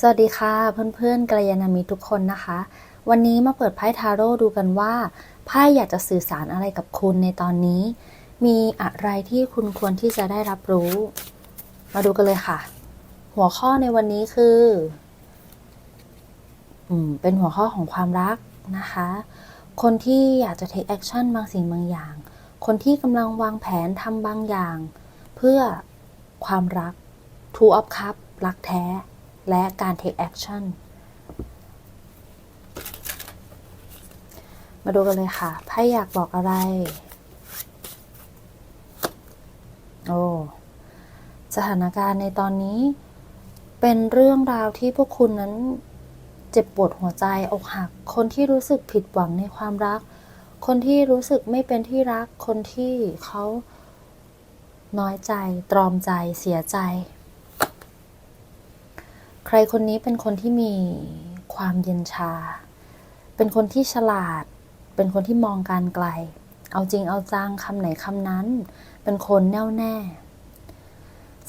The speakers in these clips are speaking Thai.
สวัสดีค่ะเพื่อนๆกัลยาณมิตรทุกคนนะคะ วันนี้มาเปิดไพ่ทาโร่ดูกันว่าไพ่อยากจะสื่อสารอะไรกับคุณในตอนนี้ มีอะไรที่คุณควรที่จะได้รับรู้ มาดูกันเลยค่ะ หัวข้อในวันนี้คืออืมเป็นหัวข้อของความรักนะคะ คนที่อยากจะ take action บางสิ่งบางอย่าง คนที่กำลังวางแผนทำบางอย่าง เพื่อความรัก two of cup รักแท้ และการ take action มาดูกันเลยค่ะไพ่อยากบอกอะไร โอ้สถานการณ์ในตอนนี้ เป็นเรื่องราวที่พวกคุณนั้นเจ็บปวดหัวใจอกหัก คนที่รู้สึกผิดหวังในความรัก คนที่รู้สึกไม่เป็นที่รัก คนที่เขาน้อยใจ ตรอมใจ เสียใจ ใครคนนี้เป็นคนที่มีความเย็นชา เป็นคนที่ฉลาด เป็นคนที่มองการไกล เอาจริงเอาจังคำไหนคำนั้น เป็นคนแน่วแน่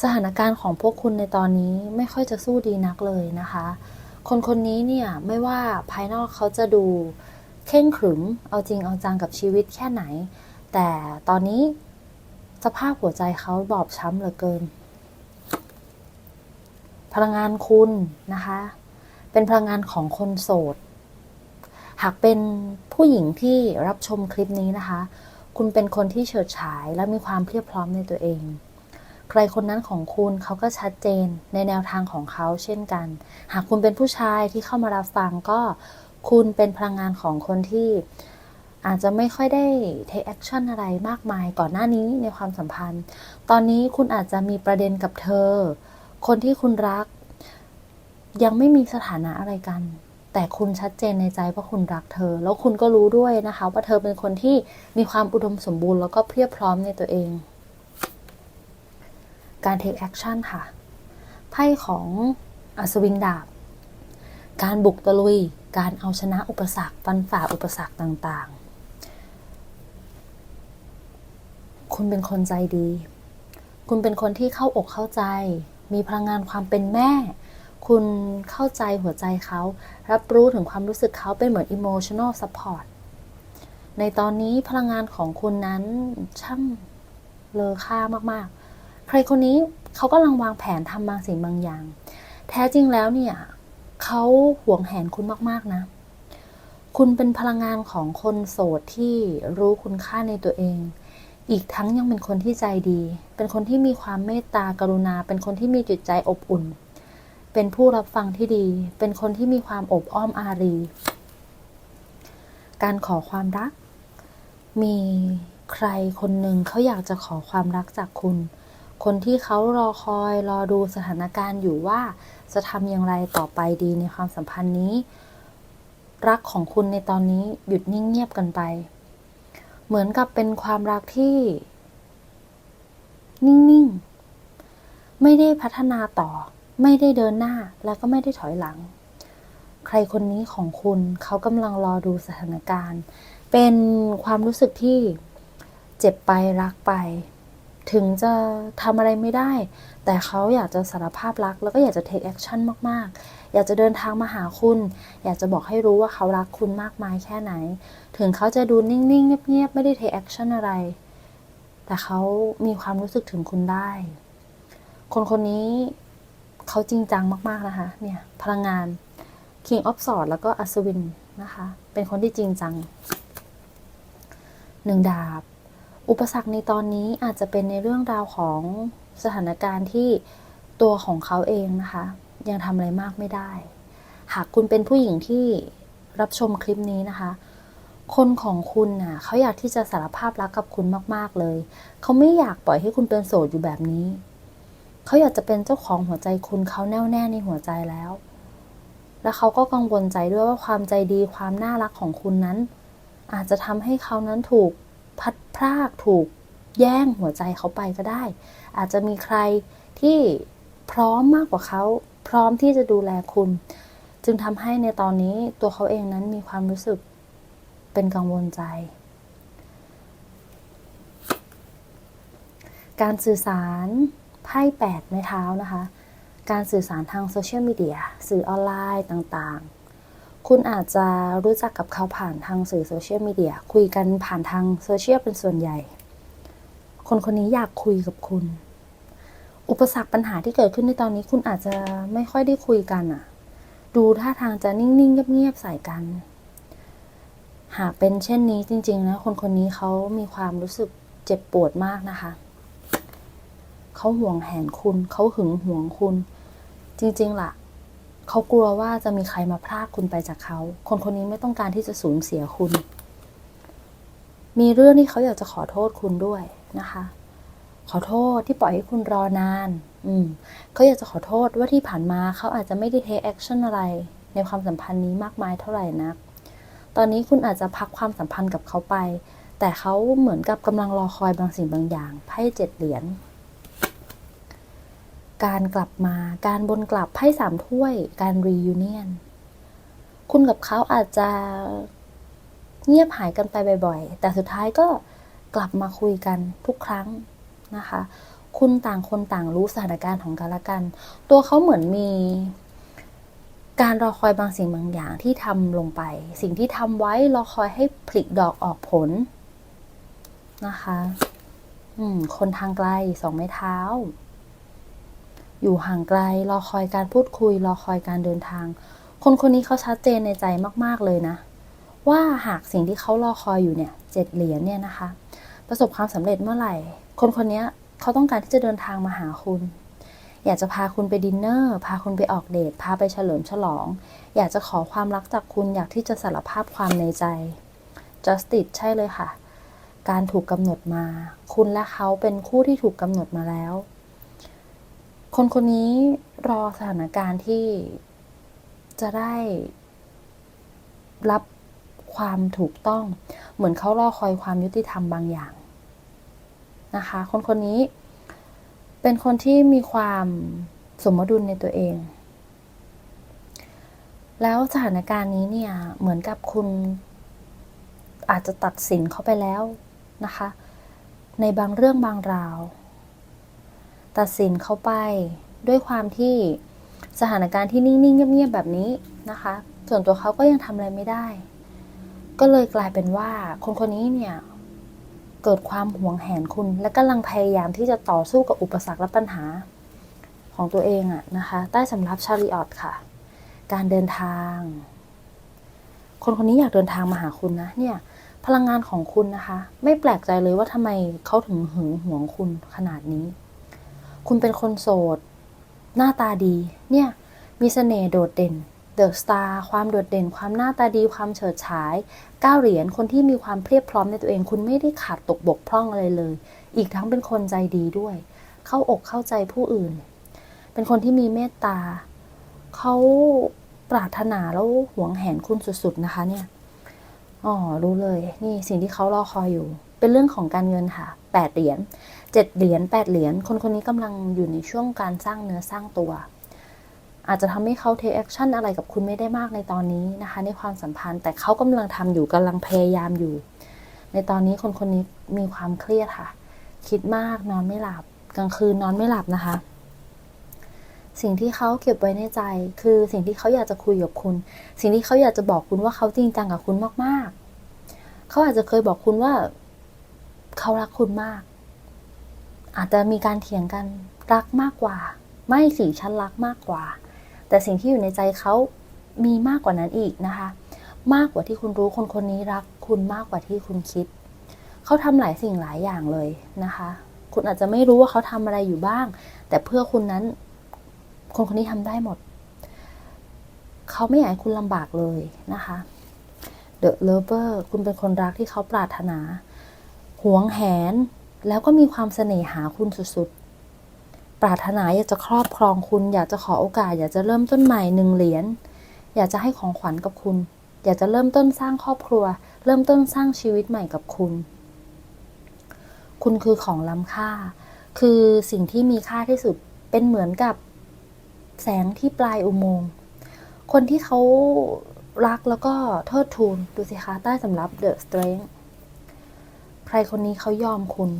สถานการณ์ของพวกคุณในตอนนี้ไม่ค่อยจะสู้ดีนักเลยนะคะ คนคนนี้เนี่ยไม่ว่าภายนอกเขาจะดูเข่งขรึม เอาจริงเอาจังกับชีวิตแค่ไหน แต่ตอนนี้สภาพหัวใจเขาบอบช้ำเหลือเกิน ลังงานคุณนะคะ เป็นพลังงานของคนโสด หากเป็นผู้หญิงที่รับชมคลิปนี้นะคะ คุณเป็นคนที่เฉิดฉายและมีความเพียบพร้อมในตัวเอง ใครคนนั้นของคุณเขาก็ชัดเจนในแนวทางของเขาเช่นกัน หากคุณเป็นผู้ชายที่เข้ามารับฟังก็คุณเป็นพลังงานของคนที่อาจจะไม่ค่อยได้ take action อะไรมากมายก่อนหน้านี้ในความสัมพันธ์ ตอนนี้คุณอาจจะมีประเด็นกับเธอ คนที่คุณรัก ยังไม่มีสถานะอะไรกัน แต่คุณชัดเจนในใจว่าคุณรักเธอ แล้วคุณก็รู้ด้วยนะคะ ว่าเธอเป็นคนที่มีความอุดมสมบูรณ์แล้วก็เพียบพร้อมในตัวเอง การ take action ค่ะ ไพ่ของอัศวินดาบ การบุกตะลุย การเอาชนะอุปสรรคฟันฝ่าอุปสรรคต่างๆ คุณเป็นคนใจดี คุณเป็นคนที่เข้าอกเข้าใจ มีพลังงานความเป็นแม่ คุณเข้าใจหัวใจเขา รับรู้ถึงความรู้สึกเขาเป็นเหมือน emotional support ในตอนนี้พลังงานของคุณนั้นช่างเลอค่ามากๆ ใครคนนี้เขากำลังวางแผนทำบางสิ่งบางอย่าง แท้จริงแล้วเนี่ยเขาห่วงแหนคุณมาก ๆ นะ คุณเป็นพลังงานของคนโสดที่รู้คุณค่าในตัวเอง อีกทั้งยังเป็นคนที่ใจดี เป็นคนที่มีความเมตตากรุณา เป็นคนที่มีจิตใจอบอุ่น เป็นผู้รับฟังที่ดี เป็นคนที่มีความอบอ้อมอารี การขอความรัก มีใครคนหนึ่งเขาอยากจะขอความรักจากคุณ คนที่เขารอคอยรอดูสถานการณ์อยู่ว่าจะทำอย่างไรต่อไปดีในความสัมพันธ์นี้ รักของคุณในตอนนี้หยุดนิ่งเงียบกันไป เหมือนกับเป็นความรักที่ นิ่ง ๆ ไม่ได้พัฒนาต่อ ไม่ได้เดินหน้าแล้วก็ไม่ได้ถอยหลัง ใครคนนี้ของคุณเขากำลังรอดูสถานการณ์ เป็นความรู้สึกที่เจ็บไปรักไป ถึงจะทำอะไรไม่ได้ แต่เขาอยากจะสารภาพรัก แล้วก็อยากจะ take action มาก ๆ อยากจะเดินทางมาหาคุณ อยากจะบอกให้รู้ว่าเขารักคุณมากมายแค่ไหน ถึงเขาจะดูนิ่งๆ เงียบๆ ไม่ได้ take action อะไร แต่เขามีความรู้สึกถึงคุณได้ คนคนนี้เขาจริงจังมากๆนะคะ เนี่ยพลังงาน King of Swords แล้วก็อัศวินนะคะ เป็นคนที่จริงจังหนึ่งดาบ อุปสรรคในตอนนี้อาจจะเป็นในเรื่องราวของสถานการณ์ที่ตัวของเขาเองนะคะ ยังทำอะไรมากไม่ได้ หากคุณเป็นผู้หญิงที่รับชมคลิปนี้นะคะ คนของคุณน่ะเขาอยากที่จะสารภาพรักกับคุณมาก ๆ เลย เขาไม่อยากปล่อยให้คุณเป็นโสดอยู่แบบนี้ เขาอยากจะเป็นเจ้าของหัวใจคุณเขาแน่วแน่ในหัวใจแล้ว และเขาก็กังวลใจด้วยว่าความใจดีความน่ารักของคุณนั้น อาจจะทำให้เขานั้นถูกพัดพรากถูกแย่งหัวใจเขาไปก็ได้ อาจจะมีใครที่พร้อมมากกว่าเขา พร้อมที่จะดูแลคุณ จึงทำให้ในตอนนี้ตัวเขาเองนั้นมีความรู้สึกเป็นกังวลใจ การสื่อสารไพ่แปดไม้เท้านะคะ การสื่อสารทางโซเชียลมีเดียสื่อออนไลน์ต่างๆ คุณอาจจะรู้จักกับเขาผ่านทางสื่อโซเชียลมีเดียคุยกันผ่านทางโซเชียลเป็นส่วนใหญ่ คนคนนี้อยากคุยกับคุณ อุปสรรคปัญหาที่เกิดขึ้นในตอนนี้คุณอาจจะไม่ค่อยได้คุยกันอะดูท่าทางจะนิ่งๆเงียบๆใส่กัน หากเป็นเช่นนี้จริง ๆ นะ คนคนนี้เขามีความรู้สึกเจ็บปวดมากนะคะ เขาห่วงแหนคุณเขาหึงหวงคุณ จริง ๆล่ะเขากลัวว่าจะมีใครมาพรากคุณไปจากเขา คนคนนี้ไม่ต้องการที่จะสูญเสียคุณ มีเรื่องที่เขาอยากจะขอโทษคุณด้วยนะคะ ขอโทษที่ปล่อยให้คุณรอนาน อืมเขาอยากจะขอโทษว่าที่ผ่านมาเขาอาจจะไม่ได้เทคแอคชั่นอะไร ในความสัมพันธ์นี้มากมายเท่าไหร่นัก ตอนนี้คุณอาจจะพักความสัมพันธ์กับเขาไป แต่เขาเหมือนกับกำลังรอคอยบางสิ่งบางอย่างไพ่เจ็ดเหรียญการกลับมา การบนกลับไพ่สามถ้วย การรียูเนียน คุณกับเขาอาจจะเงียบหายกันไปบ่อย ๆ แต่สุดท้ายก็กลับมาคุยกันทุกครั้ง นะคะ คุณต่างคนต่างรู้สถานการณ์ของกันและกัน ตัวเขาเหมือนมีการรอคอยบางสิ่งบางอย่างที่ทำลงไป สิ่งที่ทำไว้รอคอยให้ผลิดอกออกผลนะคะ อืม คนทางไกลสองไม้เท้า อยู่ห่างไกล รอคอยการพูดคุย รอคอยการเดินทาง คนคนนี้เขาชัดเจนในใจมาก ๆ เลยนะ ว่าหากสิ่งที่เขารอคอยอยู่เนี่ย เจ็ดเหรียญเนี่ยนะคะ ประสบความสำเร็จเมื่อไหร่ คนคนนี้เขาต้องการที่จะเดินทางมาหาคุณ อยากจะพาคุณไปดินเนอร์ พาคุณไปออกเดท พาไปเฉลิมฉลอง อยากจะขอความรักจากคุณ อยากที่จะสารภาพความในใจ justice ใช่เลยค่ะ การถูกกำหนดมา คุณและเขาเป็นคู่ที่ถูกกำหนดมาแล้ว คนคนนี้รอสถานการณ์ที่จะได้รับความถูกต้อง เหมือนเขารอคอยความยุติธรรมบางอย่าง นะคะ คนคนนี้ เป็นคนที่มีความสมดุลในตัวเอง แล้วสถานการณ์นี้เนี่ย เหมือนกับคุณอาจจะตัดสินเขาไปแล้วนะคะ ในบางเรื่องบางราว ตัดสินเขาไปด้วยความที่สถานการณ์ที่นิ่งๆเงียบๆแบบนี้นะคะ ส่วนตัวเขาก็ยังทำอะไรไม่ได้ ก็เลยกลายเป็นว่าคนคนนี้เนี่ย เกิดความหวงแหนคุณ และกำลังพยายามที่จะต่อสู้กับอุปสรรคและปัญหาของตัวเองอะนะคะใต้สำรับชาริออตค่ะ การเดินทาง คนคนนี้อยากเดินทางมาหาคุณนะเนี่ยพลังงานของคุณนะคะ ไม่แปลกใจเลยว่าทำไมเขาถึงหึงหวงคุณขนาดนี้ คุณเป็นคนโสด หน้าตาดี เนี่ย มีเสน่ห์โดดเด่น เดอะสตาร์ความโดดเด่น ความหน้าตาดีความเฉิดฉายก้าวเหรียญคนที่มีความเพียบพร้อมในตัวเอง คุณไม่ได้ขาดตกบกพร่องอะไรเลย อีกทั้งเป็นคนใจดีด้วย เข้าอกเข้าใจผู้อื่น เป็นคนที่มีเมตตาเขาปรารถนาแล้วหวงแหนคุณสุดๆนะคะเนี่ยอ๋อรู้เลย นี่สิ่งที่เขารอคอยอยู่ เป็นเรื่องของการเงินค่ะแปดเหรียญเจ็ดเหรียญแปดเหรียญคนคนนี้กำลังอยู่ในช่วงการสร้างเนื้อสร้างตัว อาจจะทำให้เขาเทคแอคชั่นอะไรกับคุณไม่ได้มากในตอนนี้นะคะ ในความสัมพันธ์แต่เขากำลังทำอยู่กำลังพยายามอยู่ ในตอนนี้คนคนนี้มีความเครียดค่ะ คิดมากนอนไม่หลับ กลางคืนนอนไม่หลับนะคะ สิ่งที่เขาเก็บไว้ในใจ คือสิ่งที่เขาอยากจะคุยกับคุณ สิ่งที่เขาอยากจะบอกคุณว่าเขาจริงจังกับคุณมากๆ เขาอาจจะเคยบอกคุณว่า เขารักคุณมาก อาจจะมีการเถียงกันรักมากกว่า ไม่สิฉันรักมากกว่า แต่สิ่งที่อยู่ในใจเขามีมากกว่านั้นอีกนะคะ มากกว่าที่คุณรู้คนคนนี้รัก คุณมากกว่าที่คุณคิด เขาทำหลายสิ่งหลายอย่างเลยนะคะ คุณอาจจะไม่รู้ว่าเขาทำอะไรอยู่บ้าง แต่เพื่อคุณนั้น คนคนนี้ทำได้หมด เขาไม่อยากให้คุณลำบากเลยนะคะ The Lover คุณเป็นคนรักที่เขาปรารถนาหวงแหน แล้วก็มีความเสน่หาคุณสุดๆ ปรารถนาอยากจะครอบครองคุณ อยากจะขอโอกาส อยากจะเริ่มต้นใหม่หนึ่งเหรียญอยากจะให้ของขวัญกับคุณ อยากจะเริ่มต้นสร้างครอบครัว เริ่มต้นสร้างชีวิตใหม่กับคุณ คุณคือของล้ำค่า คือสิ่งที่มีค่าที่สุดเป็นเหมือนกับแสงที่ปลายอุโมงค์คนที่เขารักแล้วก็เทิดทูน ดูสิคะ ใต้สำรับ The Strength ใครคนนี้เขายอมคุณ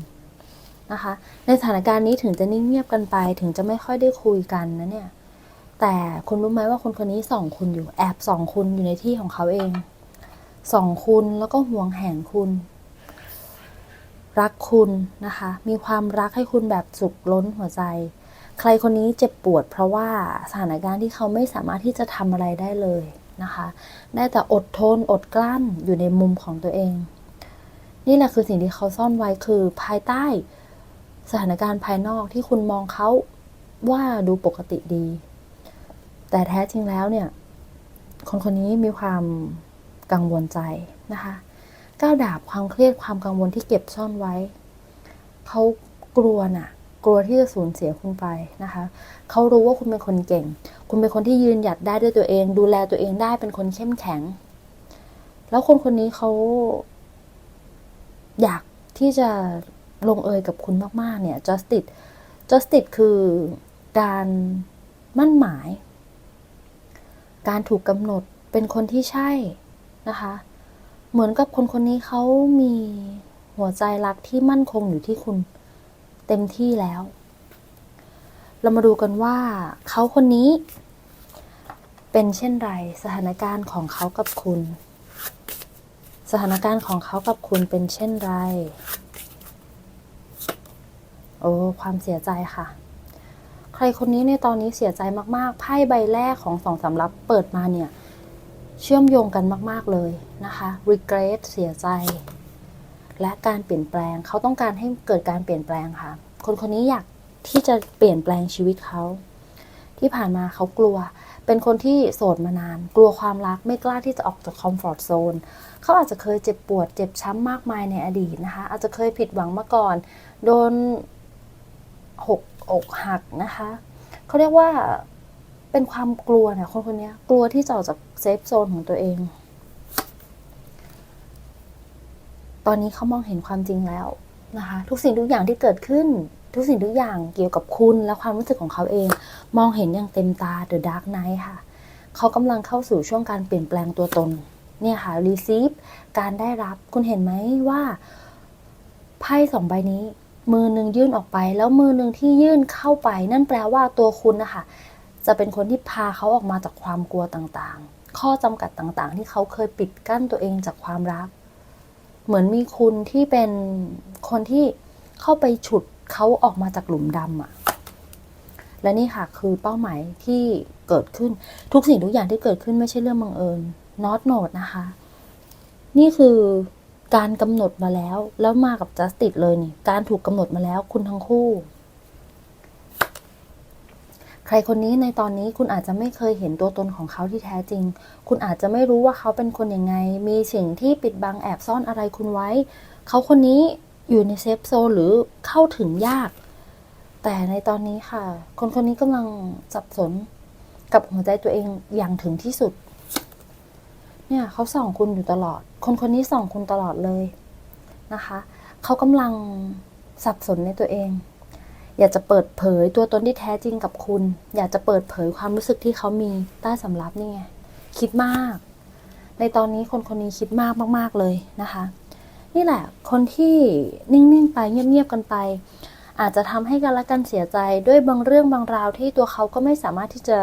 นะคะ ในสถานการณ์นี้ถึงจะนิ่งเงียบกันไป ถึงจะไม่ค่อยได้คุยกันนะเนี่ย แต่คุณรู้ไหมว่าคนคนนี้ส่องคุณอยู่แอบส่องคุณอยู่ในที่ของเขาเองส่องคุณแล้วก็ห่วงแหนคุณ รักคุณนะคะ มีความรักให้คุณแบบสุดล้นหัวใจ ใครคนนี้เจ็บปวด เพราะว่าสถานการณ์ที่เขาไม่สามารถที่จะทำอะไรได้เลยนะคะ ได้แต่อดทนอดกลั้นอยู่ในมุมของตัวเอง นี่แหละคือสิ่งที่เขาซ่อนไว้คือภายใต้ สถานการณ์ภายนอกที่คุณมองเขาว่าดูปกติดี แต่แท้จริงแล้วเนี่ย คนคนนี้มีความกังวลใจนะคะก้าวดาบความเครียดความกังวลที่เก็บซ่อนไว้ เขากลัวน่ะ กลัวที่จะสูญเสียคุณไปนะคะ เขารู้ว่าคุณเป็นคนเก่ง คุณเป็นคนที่ยืนหยัดได้ด้วยตัวเอง ดูแลตัวเองได้เป็นคนเข้มแข็ง แล้วคนคนนี้เขาอยากที่จะ ลงเอยกับคุณมาก ๆ เนี่ย justice justice คือการมั่นหมาย การถูกกำหนดเป็นคนที่ใช่นะคะ เหมือนกับคนคนนี้เขามีหัวใจรักที่มั่นคงอยู่ที่คุณเต็มที่แล้ว เรามาดูกันว่าเขาคนนี้เป็นเช่นไรสถานการณ์ของเขากับคุณ สถานการณ์ของเขากับคุณเป็นเช่นไร โอ้ความเสียใจค่ะ ใครคนนี้ในตอนนี้เสียใจมากๆไพ่ใบแรกของสองสำรับเปิดมาเนี่ย เชื่อมโยงกันมาก ๆเลยนะคะ regret เสียใจ และการเปลี่ยนแปลงเขาต้องการให้เกิดการเปลี่ยนแปลงค่ะ คนคนนี้อยากที่จะเปลี่ยนแปลงชีวิตเขาที่ผ่านมาเขากลัว เป็นคนที่โสดมานาน กลัวความรัก ไม่กล้าที่จะออกจากคอมฟอร์ทโซน เขาอาจจะเคยเจ็บปวด เจ็บช้ำมากมายในอดีตนะคะ อาจจะเคยผิดหวังมาก่อน โดน หกอกหักนะคะเขาเรียกว่าเป็นความกลัวเนี่ยคนคนนี้กลัวที่จะออกจากเซฟโซนของตัวเอง ตอนนี้เขามองเห็นความจริงแล้วนะคะ ทุกสิ่งทุกอย่างที่เกิดขึ้น ทุกสิ่งทุกอย่างเกี่ยวกับคุณและความรู้สึกของเขาเอง มองเห็นอย่างเต็มตา The Dark Knight ค่ะ เขากำลังเข้าสู่ช่วงการเปลี่ยนแปลงตัวตน เนี่ยค่ะ receive การได้รับ คุณเห็นไหมว่าไพ่สองใบนี้ มือหนึ่งยื่นออกไป แล้วมือหนึ่งที่ยื่นเข้าไป นั่นแปลว่าตัวคุณนะคะจะเป็นคนที่พาเขาออกมาจากความกลัวต่างๆ ข้อจำกัดต่างๆ ที่เขาเคยปิดกั้นตัวเองจากความรัก เหมือนมีคุณที่เป็นคนที่เข้าไปฉุดเขาออกมาจากหลุมดำอะและนี่ค่ะคือเป้าหมายที่เกิดขึ้นทุกสิ่งทุกอย่างที่เกิดขึ้นไม่ใช่เรื่องบังเอิญ not note นะคะ นี่คือ การกำหนดมาแล้ว แล้วมากับ justice เลยนี่ การถูกกำหนดมาแล้วคุณทั้งคู่ ใครคนนี้ในตอนนี้คุณอาจจะไม่เคยเห็นตัวตนของเขาที่แท้จริง คุณอาจจะไม่รู้ว่าเขาเป็นคนยังไง มีสิ่งที่ปิดบังแอบซ่อนอะไรคุณไว้ เขาคนนี้อยู่ในเซฟโซนหรือเข้าถึงยาก แต่ในตอนนี้ค่ะ คนคนนี้กำลังสับสนกับหัวใจตัวเองอย่างถึงที่สุด เนี่ยเขาส่องคุณอยู่ตลอด คนคนนี้ส่องคุณตลอดเลยนะคะ เขากำลังสับสนในตัวเอง อยากจะเปิดเผยตัวตนที่แท้จริงกับคุณ อยากจะเปิดเผยความรู้สึกที่เขามีใต้สำรับนี่ไง คิดมาก ในตอนนี้คนคนนี้คิดมากมาก ๆ เลยนะคะ นี่แหละ คนที่นิ่ง ๆ ไปเงียบ ๆ กันไป อาจจะทำให้กันและกันเสียใจด้วยบางเรื่องบางราวที่ตัวเขาก็ไม่สามารถที่จะ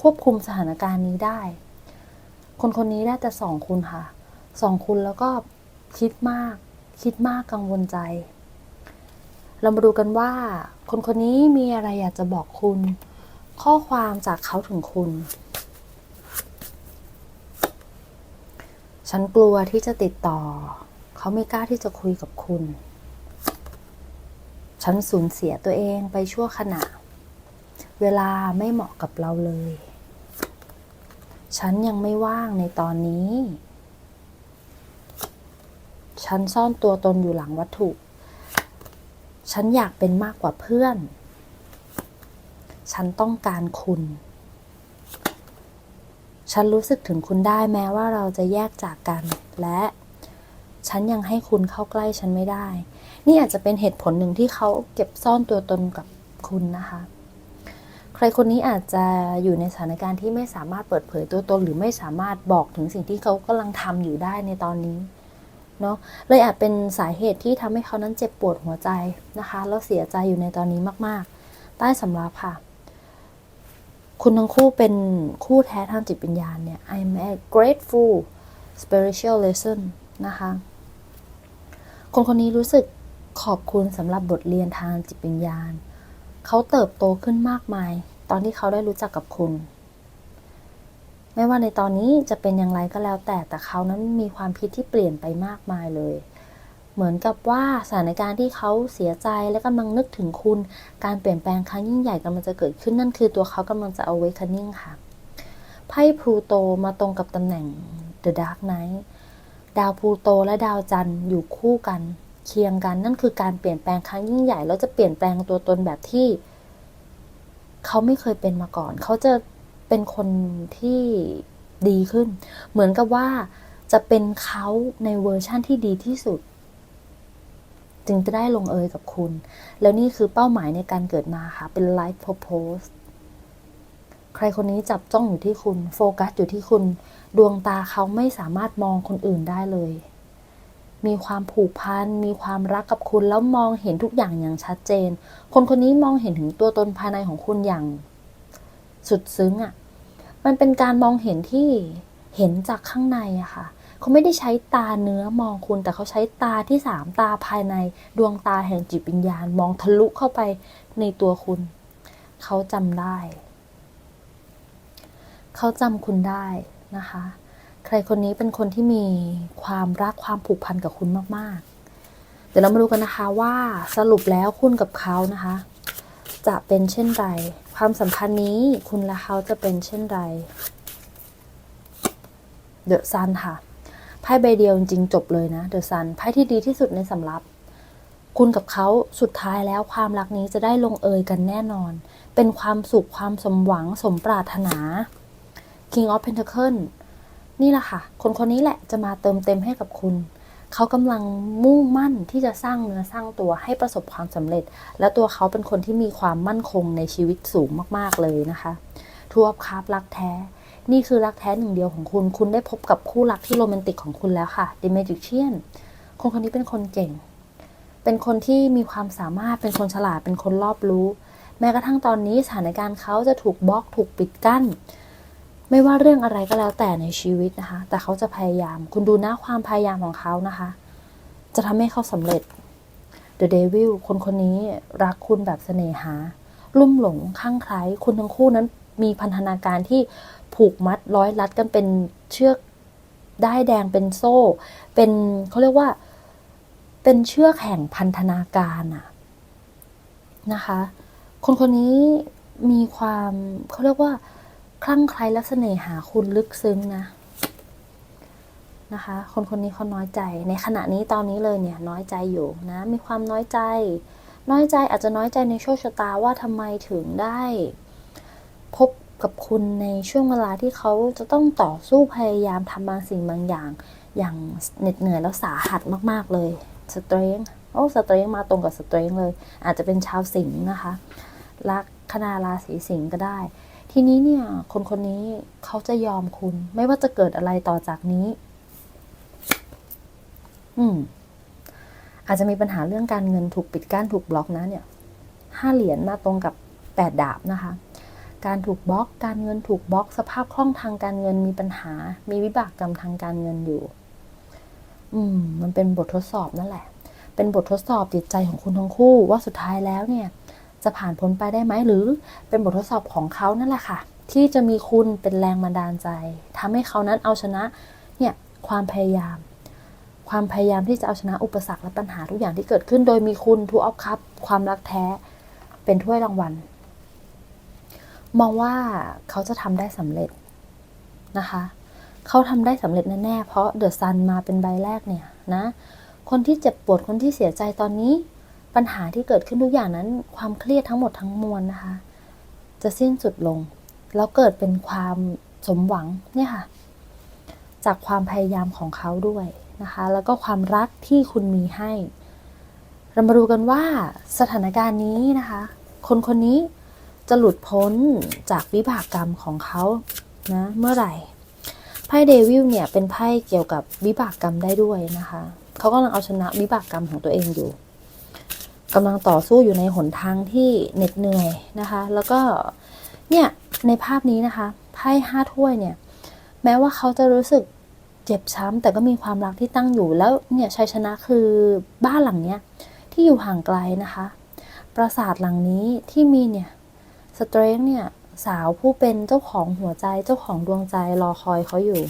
ควบคุมสถานการณ์นี้ได้ คนคนนี้ได้แต่สองคุณค่ะสองคุณแล้วก็คิดมาก คิดมากกังวลใจ เรามาดูกันว่า คนคนนี้มีอะไรอยากจะบอกคุณ ข้อความจากเขาถึงคุณ ฉันกลัวที่จะติดต่อ เขาไม่กล้าที่จะคุยกับคุณ ฉันสูญเสียตัวเองไปชั่วขณะ เวลาไม่เหมาะกับเราเลย ฉันยังไม่ว่างในตอนนี้ ฉันซ่อนตัวตนอยู่หลังวัตถุ ฉันอยากเป็นมากกว่าเพื่อน ฉันต้องการคุณ ฉันรู้สึกถึงคุณได้แม้ว่าเราจะแยกจากกัน และฉันยังให้คุณเข้าใกล้ฉันไม่ได้ นี่อาจจะเป็นเหตุผลหนึ่งที่เขาเก็บซ่อนตัวตนกับคุณนะคะ รคนนี้อาจจะอยู่ในสถานการณ์ที่ไม่สามารถเปิดเผยตัวตน หรือไม่สามารถบอกถึงสิ่งที่เขากำลังทำอยู่ได้ในตอนนี้เนาะเลยอาจเป็นสาเหตุที่ทำให้เขานั้นเจ็บปวดหัวใจนะคะแล้วเสียใจอยู่ในตอนนี้มาก ๆ ใต้สำรับค่ะ คุณทั้งคู่เป็นคู่แท้ทางจิตวิญญาณเนี่ย I'm a grateful spiritual lesson นะคะ คนคนนี้รู้สึกขอบคุณสำหรับบทเรียนทางจิตวิญญาณ เขาเติบโตขึ้นมากมาย ตอนที่เขาได้รู้จักกับคุณ ไม่ว่าในตอนนี้จะเป็นอย่างไรก็แล้วแต่แต่เขานั้นมีความคิดที่เปลี่ยนไปมากมายเลย เหมือนกับว่าสถานการณ์ที่เขาเสียใจและกำลังนึกถึงคุณ การเปลี่ยนแปลงครั้งยิ่งใหญ่กำลังจะเกิดขึ้นนั่นคือตัวเขากำลังจะ awakening ค่ะไพ่พลูโตมาตรงกับตำแหน่ง The Dark Knight ดาวพลูโตและดาวจันทร์อยู่คู่กัน เคียงกันนั่นคือการเปลี่ยนแปลงครั้งยิ่งใหญ่แล้วจะเปลี่ยนแปลงตัวตนแบบที่ เขาไม่เคยเป็นมาก่อน เขาจะเป็นคนที่ดีขึ้น เหมือนกับว่าจะเป็นเขาในเวอร์ชั่นที่ดีที่สุด จึงจะได้ลงเอยกับคุณ แล้วนี่คือเป้าหมายในการเกิดมาค่ะ เป็น life purpose ใครคนนี้จับจ้องอยู่ที่คุณ โฟกัสอยู่ที่คุณ ดวงตาเขาไม่สามารถมองคนอื่นได้เลย มีความผูกพัน มีความรักกับคุณแล้วมองเห็นทุกอย่างอย่างชัดเจน คนคนนี้มองเห็นถึงตัวตนภายในของคุณอย่างสุดซึ้งอะ่ะ มันเป็นการมองเห็นที่เห็นจากข้างในอะค่ะ เขาไม่ได้ใช้ตาเนื้อมองคุณ แต่เขาใช้ตาที่สามตาภายในดวงตาแห่งจิตวิญญาณ มองทะลุเข้าไปในตัวคุณ เขาจำได้ เขาจำคุณได้นะคะ รคนนี้เป็นคนที่มีความรักความผูกพันกับคุณมาก ๆ เดี๋ยวเรามาดูกันนะคะว่าสรุปแล้วคุณกับเขานะคะ จะเป็นเช่นไร ความสัมพันธ์นี้คุณและเขาจะเป็นเช่นไรเดอะซันค่ะไพ่ใบเดียวจริงจบเลยนะเดอะซันไพ่ที่ดีที่สุดในสำรับ คุณกับเขาสุดท้ายแล้วความรักนี้จะได้ลงเอยกันแน่นอน เป็นความสุขความสมหวังสมปรารถนา King of Pentacle นี่แหละค่ะ คนคนนี้แหละจะมาเติมเต็มให้กับคุณ เขากำลังมุ่งมั่นที่จะสร้างเนื้อสร้างตัวให้ประสบความสำเร็จ และตัวเขาเป็นคนที่มีความมั่นคงในชีวิตสูงมากๆเลยนะคะทัวร์คาร์รักแท้ นี่คือรักแท้หนึ่งเดียวของคุณ คุณได้พบกับคู่รักที่โรแมนติกของคุณแล้วค่ะ The Magician คนคนนี้เป็นคนเก่ง เป็นคนที่มีความสามารถ เป็นคนฉลาด เป็นคนรอบรู้ แม้กระทั่งตอนนี้สถานการณ์เขาจะถูกบล็อก ถูกปิดกั้น ไม่ว่าเรื่องอะไรก็แล้วแต่ในชีวิตนะคะ แต่เขาจะพยายาม คุณดูนะความพยายามของเขานะคะ จะทำให้เขาสำเร็จ The Devil คนคนนี้รักคุณแบบเสน่หา ลุ่มหลงข้างใคล้คุณทั้งคู่นั้นมีพันธนาการที่ผูกมัดร้อยรัดกันเป็นเชือกได้แดงเป็นโซ่ เป็นเขาเรียกว่า เป็นเชือกแห่งพันธนาการอะนะคะ คนคนนี้มีความเขาเรียกว่า คลั่งไคล้และเสน่หาคุณลึกซึ้งนะนะคะ คนคนนี้เขาน้อยใจ ในขณะนี้ตอนนี้เลยเนี่ยน้อยใจอยู่นะ มีความน้อยใจ น้อยใจอาจจะน้อยใจในโชคชะตาว่าทำไมถึงได้ พบกับคุณในช่วงเวลาที่เขาจะต้องต่อสู้พยายามทำบางสิ่งบางอย่าง อย่างเหน็ดเหนื่อยแล้วสาหัสมากๆเลยสเตรงโอ้สเตรงมาตรงกับสเตรงเลย อาจจะเป็นชาวสิงห์นะคะลัคนาราศีสิงห์ก็ได้ ทีนี้เนี่ยคนคนนี้เขาจะยอมคุณ ไม่ว่าจะเกิดอะไรต่อจากนี้ อืม อาจจะมีปัญหาเรื่องการเงินถูกปิดกั้นถูกบล็อกนะเนี่ยห้าเหรียญมาตรงกับแปดดาบนะคะ การถูกบล็อก การเงินถูกบล็อก สภาพคล่องทางการเงินมีปัญหา มีวิบากกรรมทางการเงินอยู่ อืม มันเป็นบททดสอบนั่นแหละ เป็นบททดสอบจิตใจของคุณทั้งคู่ว่าสุดท้ายแล้วเนี่ย จะผ่านพ้นไปได้ไหมหรือเป็นบททดสอบของเขานั่นแหละค่ะ ที่จะมีคุณเป็นแรงบันดาลใจทำให้เขานั้นเอาชนะเนี่ยความพยายาม ความพยายามที่จะเอาชนะอุปสรรคและปัญหาทุกอย่างที่เกิดขึ้น โดยมีคุณทูออฟคัพความรักแท้เป็นถ้วยรางวัล มองว่าเขาจะทำได้สำเร็จนะคะ เขาทำได้สำเร็จแน่ๆเพราะเดอะซันมาเป็นใบแรกเนี่ยนะคนที่เจ็บปวดคนที่เสียใจตอนนี้ ปัญหาที่เกิดขึ้นทุกอย่างนั้น ความเครียดทั้งหมดทั้งมวลนะคะ จะสิ้นสุดลง แล้วเกิดเป็นความสมหวังเนี่ยค่ะ จากความพยายามของเขาด้วยนะคะ แล้วก็ความรักที่คุณมีให้ เรามาดูกันว่าสถานการณ์นี้นะคะ คนคนนี้จะหลุดพ้นจากวิบากกรรมของเขานะเมื่อไหร่ไพ่เดวิลเนี่ยเป็นไพ่เกี่ยวกับวิบากกรรมได้ด้วยนะคะ เขากำลังเอาชนะวิบากกรรมของตัวเองอยู่ กำลังต่อสู้อยู่ในหนทางที่เหน็ดเหนื่อยนะคะ แล้วก็เนี่ยในภาพนี้นะคะไพ่ห้าถ้วยเนี่ยแม้ว่าเขาจะรู้สึกเจ็บช้ำแต่ก็มีความรักที่ตั้งอยู่แล้วเนี่ยชัยชนะคือบ้านหลังเนี้ยที่อยู่ห่างไกลนะคะ ปราสาทหลังนี้ที่มีเนี่ยสเตรนเนี่ยสาวผู้เป็นเจ้าของหัวใจเจ้าของดวงใจรอคอยเขาอยู่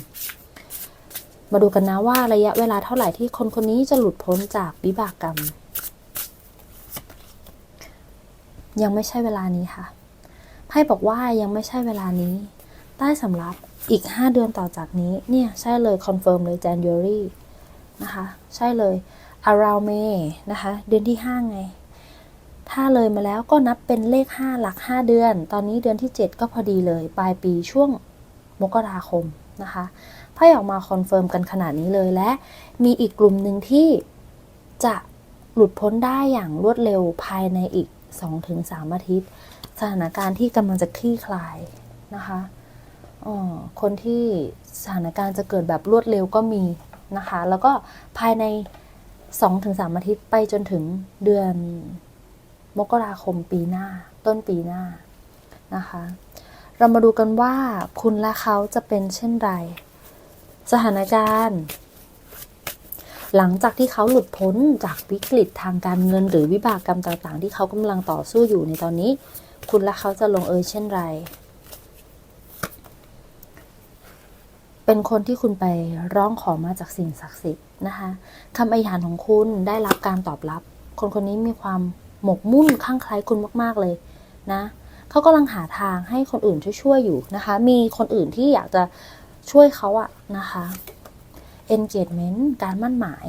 มาดูกันนะว่าระยะเวลาเท่าไหร่ที่คนคนนี้จะหลุดพ้นจากวิบากกรรม ยังไม่ใช่เวลานี้ค่ะไพ่บอกว่ายังไม่ใช่เวลานี้ ใต้สำรับอีก 5 เดือนต่อจากนี้ เนี่ย ใช่เลยคอนเฟิร์มเลย January นะคะ ใช่เลย around May นะคะ เดือนที่ 5 ไง ถ้าเลยมาแล้วก็นับเป็นเลข 5 หลัก 5 เดือน ตอนนี้เดือนที่ 7 ก็พอดีเลย ปลายปีช่วงมกราคมนะคะไพ่ออกมาคอนเฟิร์มกันขนาดนี้เลยและมีอีกกลุ่มหนึ่งที่จะหลุดพ้นได้อย่างรวดเร็วภายในอีก 2-3 อาทิตย์ สถานการณ์ที่กำลังจะคลี่คลายนะคะออคนที่สถานการณ์จะเกิดแบบรวดเร็วก็มีนะคะ แล้วก็ภายใน 2-3 อาทิตย์ไปจนถึงเดือนมกราคมปีหน้า ต้นปีหน้านะคะ เรามาดูกันว่าคุณและเขาจะเป็นเช่นไร สถานการณ์ หลังจากที่เขาหลุดพ้นจากวิกฤตทางการเงิน หรือวิบากกรรมต่างๆ ที่เขากำลังต่อสู้อยู่ในตอนนี้ คุณและเขาจะลงเอยเช่นไร เป็นคนที่คุณไปร้องขอมาจากสิ่งศักดิ์สิทธิ์นะคะคำอธิษฐานของคุณได้รับการตอบรับ คนคนนี้มีความหมกมุ่นข้างใคล้คุณมาก ๆเลยนะเขากำลังหาทางให้คนอื่นช่วยๆอยู่นะคะ มีคนอื่นที่อยากจะช่วยเขาอะนะคะ engagement การมั่นหมาย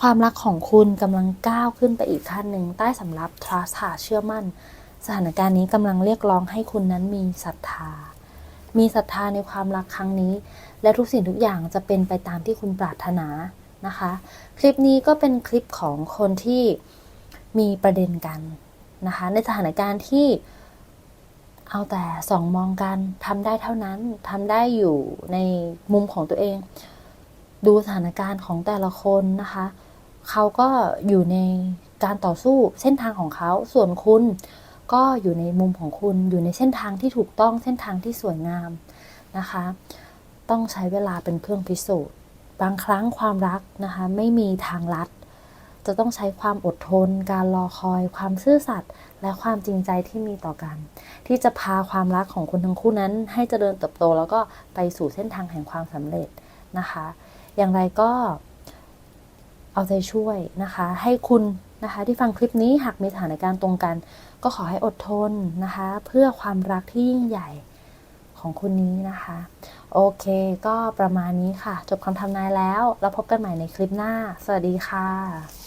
ความรักของคุณกำลังก้าวขึ้นไปอีกขั้นหนึ่งใต้สำรับ trust ค่ะเชื่อมั่น สถานการณ์นี้กำลังเรียกร้องให้คุณนั้นมีศรัทธา มีศรัทธาในความรักครั้งนี้ และทุกสิ่งทุกอย่างจะเป็นไปตามที่คุณปรารถนานะคะ คลิปนี้ก็เป็นคลิปของคนที่มีประเด็นกันนะคะ ในสถานการณ์ที่เอาแต่สองมองกันทำได้เท่านั้นทำได้อยู่ในมุมของตัวเอง ดูสถานการณ์ของแต่ละคนนะคะ เขาก็อยู่ในการต่อสู้เส้นทางของเขา ส่วนคุณก็อยู่ในมุมของคุณ อยู่ในเส้นทางที่ถูกต้องเส้นทางที่สวยงามนะคะ ต้องใช้เวลาเป็นเครื่องพิสูจน์ บางครั้งความรักนะคะ ไม่มีทางลัด จะต้องใช้ความอดทน การรอคอย ความซื่อสัตย์ และความจริงใจที่มีต่อกัน ที่จะพาความรักของคุณทั้งคู่นั้น ให้เจริญเติบโต แล้วก็ไปสู่เส้นทางแห่งความสำเร็จนะคะ อย่างไรก็เอาใจช่วยนะคะ ให้คุณนะคะที่ฟังคลิปนี้หากมีสถานการณ์ตรงกัน ก็ขอให้อดทนนะคะ เพื่อความรักที่ยิ่งใหญ่ของคุณนี้นะคะ โอเค ก็ประมาณนี้ค่ะ จบคำทำนายแล้ว แล้วพบกันใหม่ในคลิปหน้า สวัสดีค่ะ